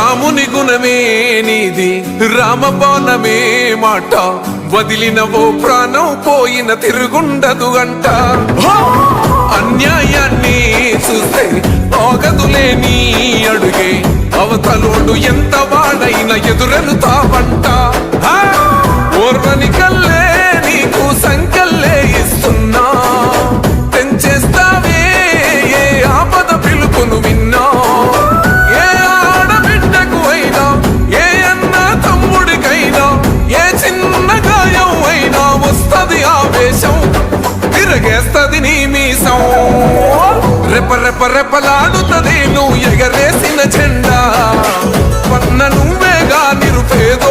రాముని గుణమే నీది రామబాణమే మాట. వదిలిన ఓ ప్రాణం పోయిన తిరుగుండదు అంట. అన్యాయాన్ని చూస్తే ఆగదులే నీ అడుగే. అవతలోడు ఎంత వాడైన ఎదురెలుతావంట ఓర్వని కల్లే నీకు సంఖ్య తిరగేస్తది నీ మీసం. రెప రెప రెపలాడుతది నువ్వు ఎగరేసిన జెండా. పన్న నువ్వేగా నిరుపేదో